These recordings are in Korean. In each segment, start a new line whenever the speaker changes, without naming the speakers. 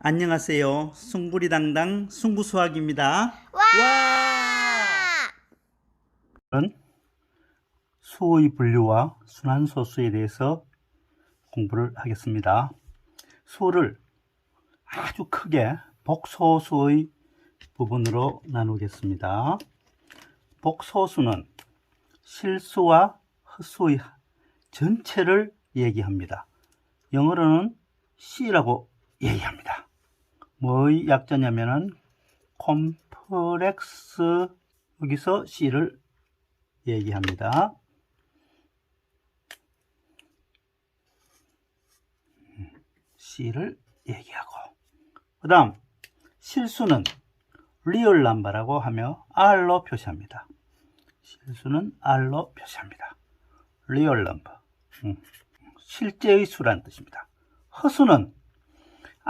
안녕하세요. 숭구리당당 숭구수학입니다.
와!
오늘은 수의 분류와 순환소수에 대해서 공부를 하겠습니다. 수를 아주 크게 복소수의 부분으로 나누겠습니다. 복소수는 실수와 헛수의 전체를 얘기합니다. 영어로는 C라고 얘기합니다. 뭐의 약자냐면은 콤플렉스 여기서 C를 얘기합니다. C를 얘기하고 그 다음 실수는 리얼 넘버라고 하며 R로 표시합니다. 실수는 R로 표시합니다. 리얼 넘버 음, 실제의 수란 뜻입니다. 허수는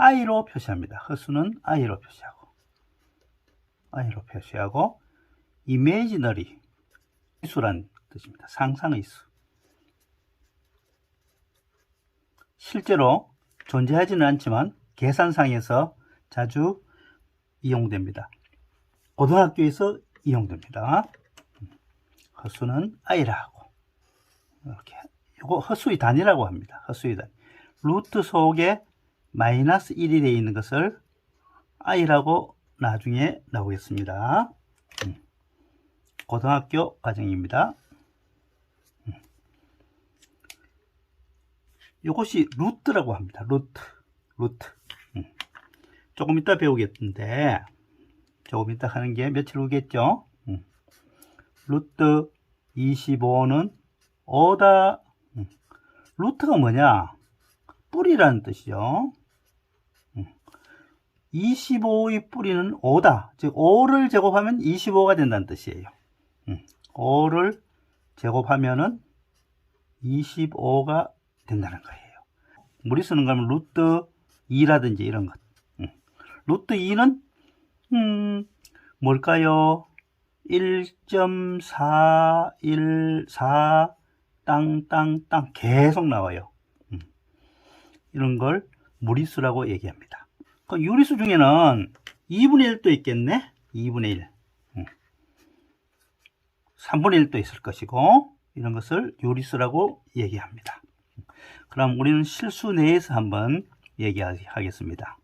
I로 표시합니다. 허수는 I로 표시하고 I로 표시하고 이미지너리 수란 뜻입니다. 상상의 수. 실제로 존재하지는 않지만 계산상에서 자주 이용됩니다. 고등학교에서 이용됩니다. 허수는 I라고 이렇게 이거 허수의 단위라고 합니다. 허수의 단위. 루트 속에 마이너스 1이 되어 있는 것을 i라고 나중에 나오겠습니다. 음. 고등학교 과정입니다. 음. 이것이 루트라고 합니다. 루트, 루트. 음. 조금 이따 배우겠는데, 조금 이따 하는 게 며칠 후겠죠? 음. 루트 25는 5다. 음. 루트가 뭐냐? 뿌리라는 뜻이죠. 25의 뿌리는 5다. 즉 5를 제곱하면 25가 된다는 뜻이에요. 5를 제곱하면은 25가 된다는 거예요. 우리 쓰는 거면 루트 2라든지 이런 것. 루트 2는 음, 뭘까요? 1.414 땅땅땅 계속 나와요. 이런 걸 무리수라고 얘기합니다. 그 유리수 중에는 2분의 1도 있겠네? 2분의 1. 3분의 1도 있을 것이고, 이런 것을 유리수라고 얘기합니다. 그럼 우리는 실수 내에서 한번 얘기하겠습니다.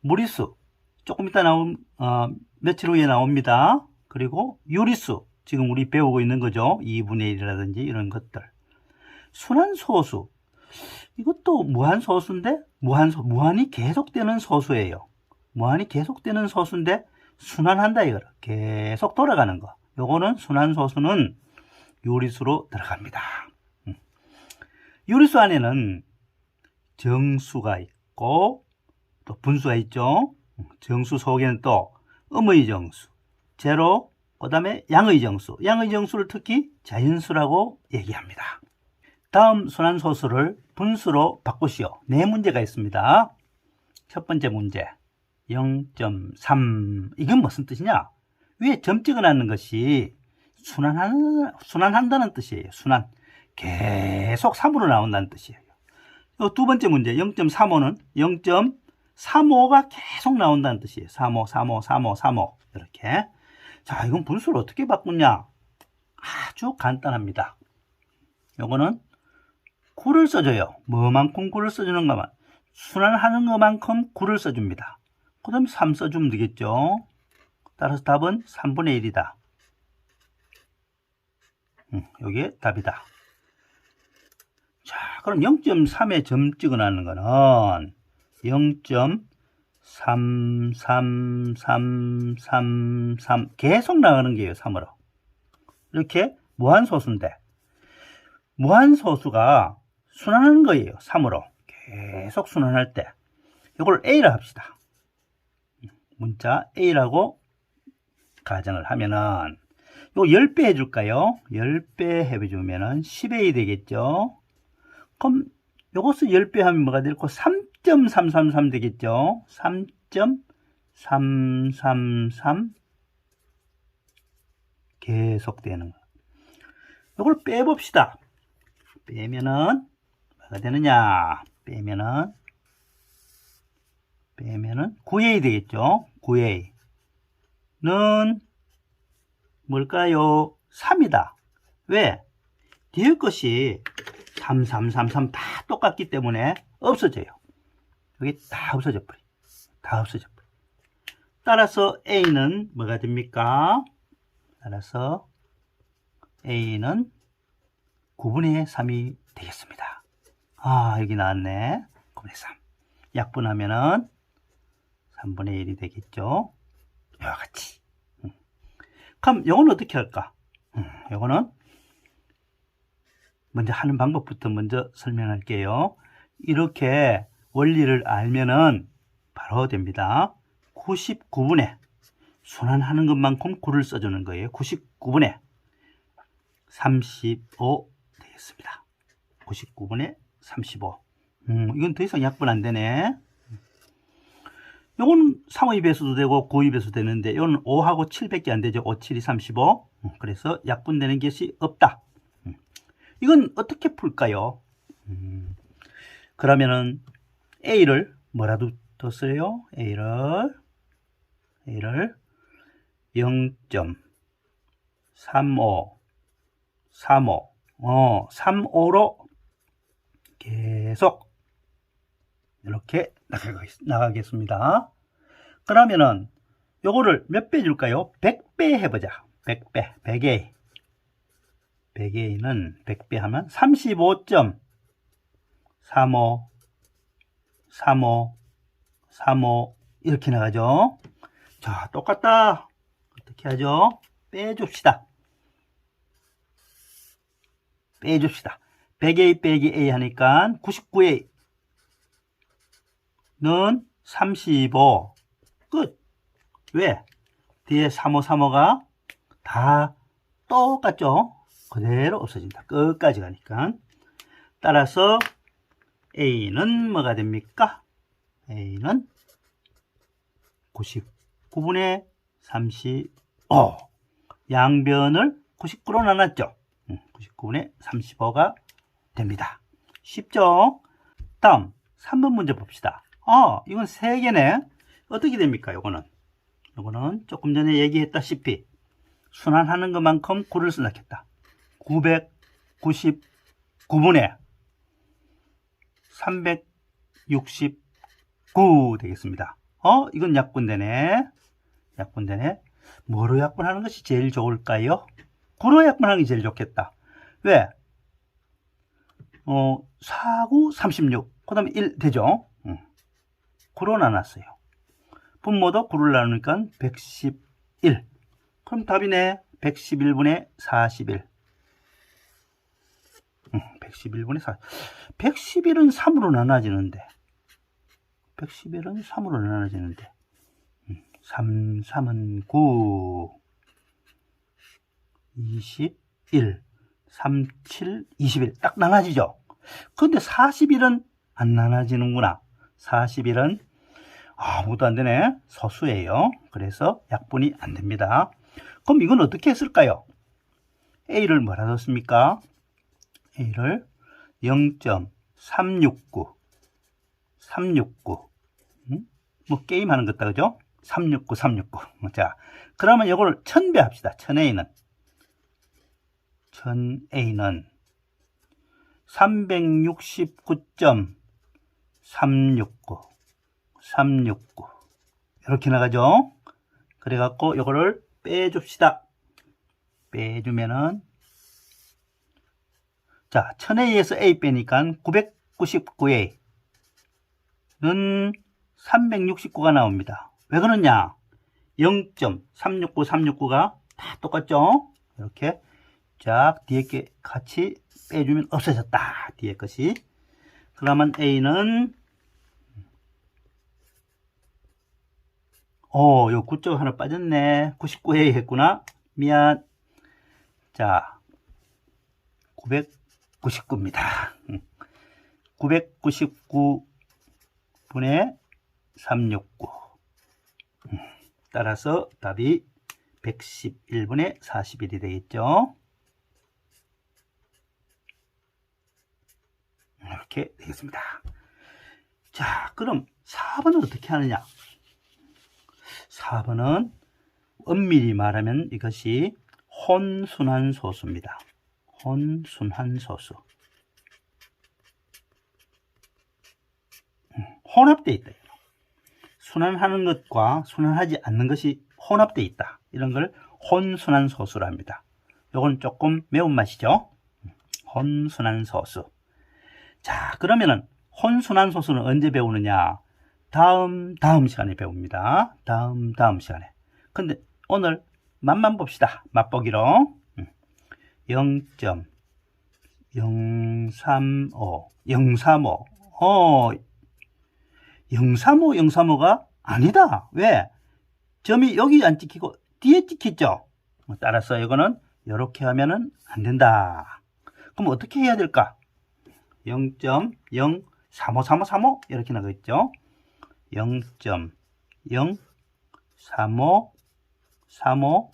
무리수. 조금 이따 나온, 어, 며칠 후에 나옵니다. 그리고 유리수. 지금 우리 배우고 있는 거죠. 2분의 1이라든지 이런 것들. 순환소수. 이것도 무한소수인데 무한소 무한이 계속되는 소수예요. 무한이 계속되는 소수인데 순환한다 이거 계속 돌아가는 거. 요거는 순환소수는 유리수로 들어갑니다. 음. 유리수 안에는 정수가 있고 또 분수가 있죠. 정수 속에는 또 음의 정수, 제로, 그 다음에 양의 정수. 양의 정수를 특히 자연수라고 얘기합니다. 다음 순환소수를 분수로 바꾸시오. 네 문제가 있습니다. 첫 번째 문제 0.3 이건 무슨 뜻이냐? 위에 점 찍어놨는 것이 순환하는, 순환한다는 뜻이에요. 순환. 계속 3으로 나온다는 뜻이에요. 두 번째 문제 0.35는 0.35가 계속 나온다는 뜻이에요. 35, 35, 35, 35 이렇게. 자, 이건 분수를 어떻게 바꾸냐? 아주 간단합니다. 요거는 9를 써줘요. 뭐만큼 9를 써주는가만. 순환하는 것만큼 9를 써줍니다. 그 다음에 3 써주면 되겠죠. 따라서 답은 3분의 1이다. 음, 여기에 답이다. 자, 그럼 0.3에 점 찍어놨는 거는 0.33333 계속 나가는 게요, 3으로. 이렇게 무한소수인데, 무한소수가 순환하는 거예요. 3으로. 계속 순환할 때. 이걸 A라 합시다. 문자 A라고 가정을 하면은, 요 10배 해줄까요? 10배 해주면은 10A 되겠죠? 그럼 요것을 10배 하면 뭐가 될고 3.333 되겠죠? 3.333 계속 되는 거. 요걸 빼봅시다. 빼면은 뭐가 되느냐? 빼면은 빼면은 9a 되겠죠. 9a는 뭘까요? 3이다. 왜? 뒤에 것이 3, 3, 3, 3 다 똑같기 때문에 없어져요. 여기 다 없어져 버려. 다 없어져 버려. 따라서 A는 뭐가 됩니까? 따라서 A는 9분의 3이 되겠습니다. 아, 여기 나왔네. 9분의 3. 약분하면은 3분의 1이 되겠죠. 이와 같이. 음. 그럼 이거는 어떻게 할까? 음, 이거는 먼저 하는 방법부터 먼저 설명할게요. 이렇게 원리를 알면은 바로 됩니다. 99분의 순환하는 것만큼 9를 써주는 거예요. 99분의 35 되겠습니다. 99분의 35. 음, 이건 더 이상 약분 안 되네. 요거는 3의 배수도 되고 9의 배수 되는데 이거는 5하고 7밖에 안 되죠. 5, 7이 35. 음, 그래서 약분되는 것이 없다. 음, 이건 어떻게 풀까요? 음, 그러면은 A를 뭐라도 뒀어요? A를 A를 0.35 35 어, 35로 계속 이렇게 나가겠습니다. 그러면은 요거를 몇 배 줄까요? 100배 해보자. 100배, 100에 100에는 100배 하면 35.35 35 35 이렇게 나가죠. 자, 똑같다. 어떻게 하죠? 빼줍시다. 빼줍시다. 100A 빼기 A 하니까 99A 는 35. 끝. 왜? 뒤에 35, 35가 다 똑같죠? 그대로 없어진다. 끝까지 가니까. 따라서 A는 뭐가 됩니까? A는 99분의 35. 양변을 99로 나눴죠? 99분의 35가 됩니다. 쉽죠? 다음 3번 문제 봅시다. 아, 이건 3개네. 어떻게 됩니까? 이거는. 이거는 조금 전에 얘기했다시피 순환하는 것만큼 9를 생각했다. 999분의 369 되겠습니다. 어, 이건 약분되네. 약분되네. 뭐로 약분하는 것이 제일 좋을까요? 9로 약분하는 게 제일 좋겠다. 왜? 어, 4, 9, 36. 그 다음에 1 되죠? 응. 9로 나눴어요. 분모도 9를 나누니까 111. 그럼 답이네. 111분의 41. 응, 111분의 4. 111은 3으로 나눠지는데. 111은 3으로 나눠지는데. 3, 3은 9. 21. 3, 7, 21. 딱 나눠지죠? 근데 40일은 안 나눠지는구나. 40일은 아무도 안 되네. 서수예요. 그래서 약분이 안 됩니다. 그럼 이건 어떻게 했을까요? A를 뭐라 뒀습니까? A를 0.369 369 음? 뭐 게임하는 것다 그죠? 369 369 자 그러면 이걸 1000배 합시다 1000A는 1000A는 369.369 369 이렇게 나가죠? 그래갖고 이거를 빼줍시다. 빼주면은 자 1000A에서 A 빼니까 999A는 369가 나옵니다. 왜 그러냐? 0.369 369가 다 똑같죠? 이렇게 쫙 뒤에 게 같이 빼주면 없어졌다. 뒤에 것이. 그러면 A는 어, 요 9쪽 하나 빠졌네. 99A 했구나. 미안. 자, 999입니다. 999분의 369. 따라서 답이 111분의 41이 되겠죠. 이렇게 되겠습니다. 자, 그럼 4번은 어떻게 하느냐? 4번은 엄밀히 말하면 이것이 혼순한 소수입니다. 혼순한 소수. 음, 혼합되어 있다. 순환하는 것과 순환하지 않는 것이 혼합되어 있다. 이런 걸 혼순한 소수라 합니다. 요건 조금 매운맛이죠. 혼순한 소수. 자, 그러면은 혼순한 소수는 언제 배우느냐? 다음 다음 시간에 배웁니다. 다음 다음 시간에. 근데 오늘 맛만 봅시다. 맛보기로. 0.035 035 어 035 035가 아니다. 왜? 점이 여기 안 찍히고 뒤에 찍히죠. 따라서 이거는 이렇게 하면은 안 된다. 그럼 어떻게 해야 될까? 0.0353535 이렇게 나가겠죠. 0.035 35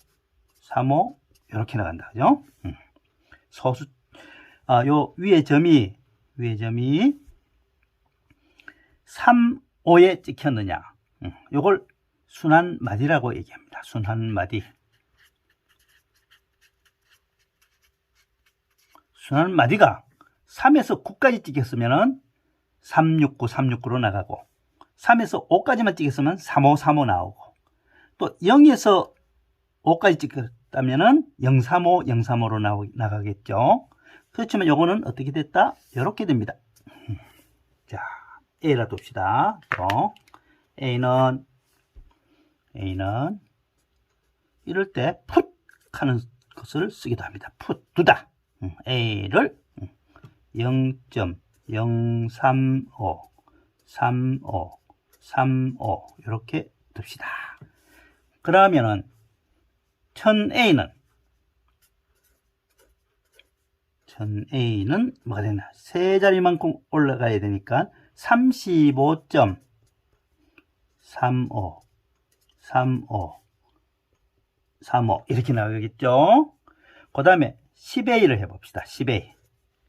35 이렇게 나간다. 그죠? 음. 소수 아, 요 위에 점이 위에 점이 3, 5에 찍혔느냐. 음. 요걸 순환 마디라고 얘기합니다. 순환 마디. 순환 마디가 3에서 9까지 찍혔으면은 369, 369로 나가고 3에서 5까지만 찍혔으면 35, 35 나오고 또 0에서 5까지 찍혔다면은 035, 035로 나오, 나가겠죠. 그렇지만 요거는 어떻게 됐다? 이렇게 됩니다. 자, A라 둡시다. 또 A는 A는 이럴 때 풋 하는 것을 쓰기도 합니다. 풋 두다. 음, A를 0.035 35 35 이렇게 둡시다. 그러면은 1000A는 1000A는 뭐가 되나? 세 자리만큼 올라가야 되니까 35.35 35 35 이렇게 나가겠죠? 그 다음에 10A를 해봅시다. 10A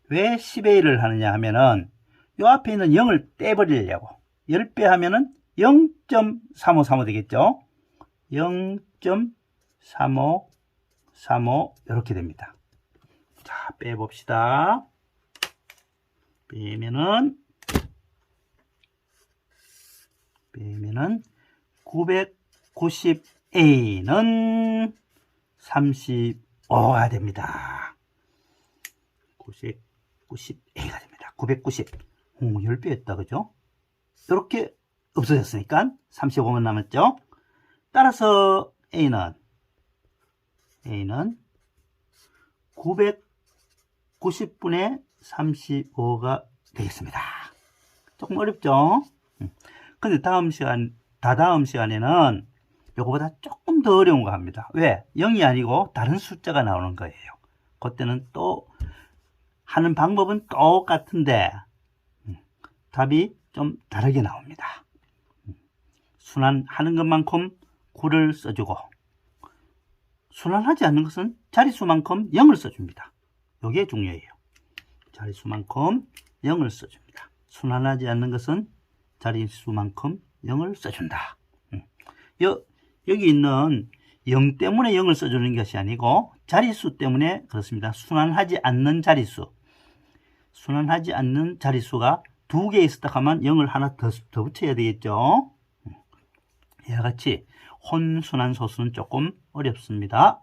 왜 10A를 하느냐 하면은 요 앞에 있는 0을 떼버리려고 10배 하면은 0.3535 되겠죠? 0.3535 이렇게 됩니다. 자, 빼봅시다. 빼면은 빼면은 990A는 35가 됩니다. 9 90A가 됩니다. 990. 오, 10배 했다, 그죠? 이렇게 없어졌으니까 35만 남았죠? 따라서 A는 A는 990분의 35가 되겠습니다. 조금 어렵죠? 음. 근데 다음 시간, 다다음 시간에는 요거보다 조금 더 어려운 거 합니다. 왜? 0이 아니고 다른 숫자가 나오는 거예요. 그때는 또 하는 방법은 똑같은데 음, 답이 좀 다르게 나옵니다. 음, 순환하는 것만큼 9를 써주고 순환하지 않는 것은 자릿수만큼 0을 써줍니다. 이게 중요해요. 자릿수만큼 0을 써줍니다. 순환하지 않는 것은 자릿수만큼 0을 써준다. 여, 여기 있는 0 때문에 0을 써주는 것이 아니고 자릿수 때문에 그렇습니다. 순환하지 않는 자릿수. 순환하지 않는 자릿수가 두 개 있었다 하면 0을 하나 더, 더 붙여야 되겠죠. 이와 같이 혼순환 소수는 조금 어렵습니다.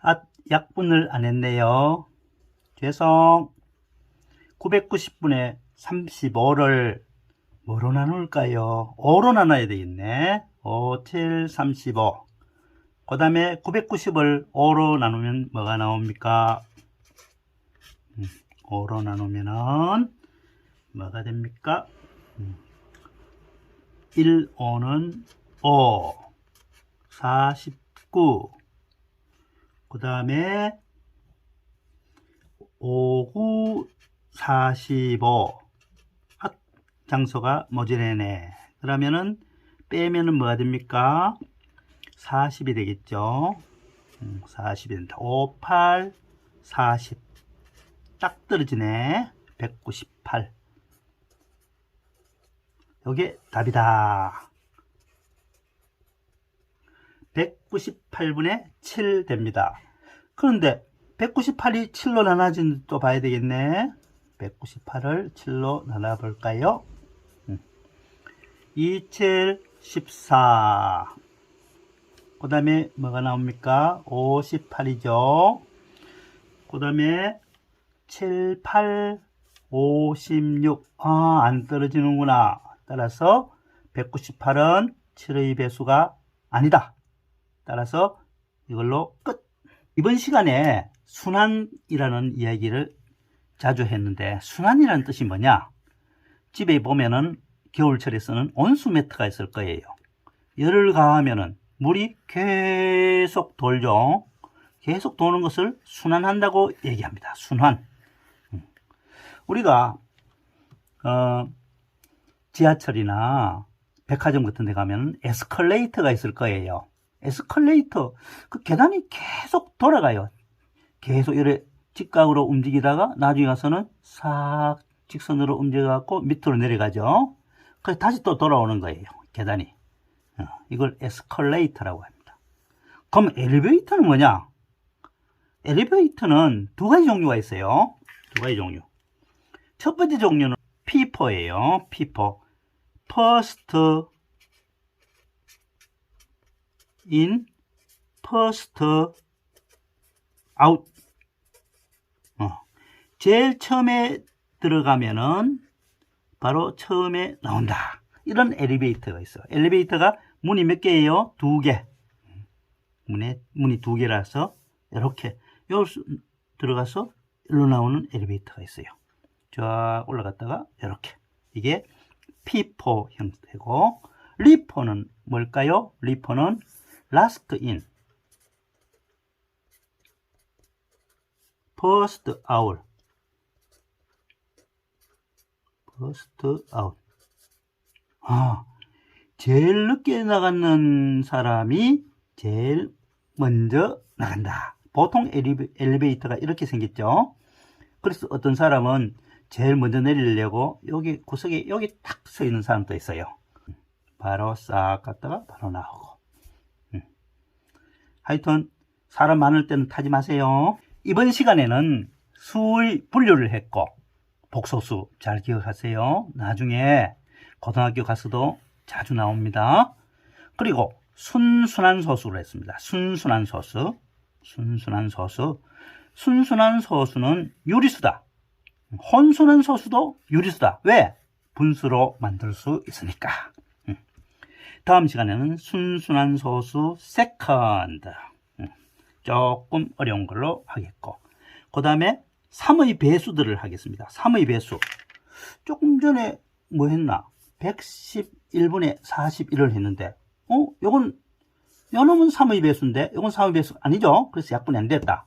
아, 약분을 안 했네요. 죄송. 990분의 35를 뭐로 나눌까요? 5로 나눠야 되겠네. 5, 7, 35. 그 다음에 990을 5로 나누면 뭐가 나옵니까? 5로 나누면은 뭐가 됩니까? 1, 5는 5, 49. 그 다음에 5, 9, 45. 아, 장소가 모자라네. 그러면은 빼면은 뭐가 됩니까? 40이 되겠죠. 40이 된다. 5, 8, 40. 딱 떨어지네. 198. 요게 답이다. 198분의 7 됩니다. 그런데 198이 7로 나눠진 또 봐야 되겠네. 198을 7로 나눠볼까요? 2, 7, 14. 그 다음에 뭐가 나옵니까? 58이죠. 그 다음에 7, 8, 56. 아, 안 떨어지는구나. 따라서 198은 7의 배수가 아니다. 따라서 이걸로 끝. 이번 시간에 순환이라는 이야기를 자주 했는데 순환이라는 뜻이 뭐냐? 집에 보면은 겨울철에 쓰는 온수 매트가 있을 거예요. 열을 가하면은 물이 계속 돌죠. 계속 도는 것을 순환한다고 얘기합니다. 순환. 음. 우리가 어, 지하철이나 백화점 같은 데 가면 에스컬레이터가 있을 거예요. 에스컬레이터 그 계단이 계속 돌아가요. 계속 이래 직각으로 움직이다가 나중에 가서는 싹 직선으로 움직여갖고 밑으로 내려가죠. 그래서 다시 또 돌아오는 거예요. 계단이. 어, 이걸 에스컬레이터라고 합니다. 그럼 엘리베이터는 뭐냐? 엘리베이터는 두 가지 종류가 있어요. 두 가지 종류. 첫 번째 종류는 피퍼예요. 피퍼. first in, first out. 어. 제일 처음에 들어가면은 바로 처음에 나온다. 이런 엘리베이터가 있어. 엘리베이터가 문이 몇 개예요? 두 개. 문에 문이 두 개라서 이렇게 요 들어가서 일로 나오는 엘리베이터가 있어요. 쫙 올라갔다가 이렇게 이게 피포 형태고 리포는 뭘까요? 리포는 last in, first out, first out. 아, 제일 늦게 나가는 사람이 제일 먼저 나간다. 보통 엘리베, 엘리베이터가 이렇게 생겼죠. 그래서 어떤 사람은 제일 먼저 내리려고 여기 구석에 여기 탁 서 있는 사람도 있어요. 바로 싹 갔다가 바로 나오고. 음. 하여튼 사람 많을 때는 타지 마세요. 이번 시간에는 수의 분류를 했고 복소수 잘 기억하세요. 나중에 고등학교 가서도 자주 나옵니다. 그리고 순순한 소수를 했습니다. 순순한 소수. 순순한 소수. 순순한 소수는 유리수다. 혼순한 소수도 유리수다. 왜? 분수로 만들 수 있으니까. 음. 다음 시간에는 순순한 소수 세컨드. 음. 조금 어려운 걸로 하겠고. 그 다음에 3의 배수들을 하겠습니다. 3의 배수. 조금 전에 뭐 했나? 111분의 41을 했는데, 어? 요건, 요놈은 3의 배수인데, 요건 3의 배수 아니죠? 그래서 약분이 안 됐다.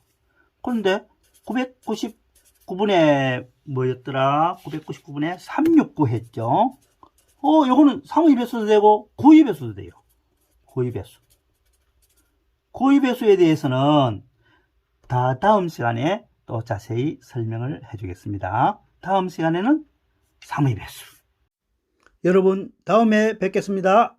그런데 999분의 뭐였더라? 999분의 369 했죠? 어, 요거는 3의 배수도 되고, 9의 배수도 돼요. 9의 배수. 9의 배수에 대해서는 다 다음 시간에 또 자세히 설명을 해주겠습니다. 다음 시간에는 3의 배수. 여러분, 다음에 뵙겠습니다.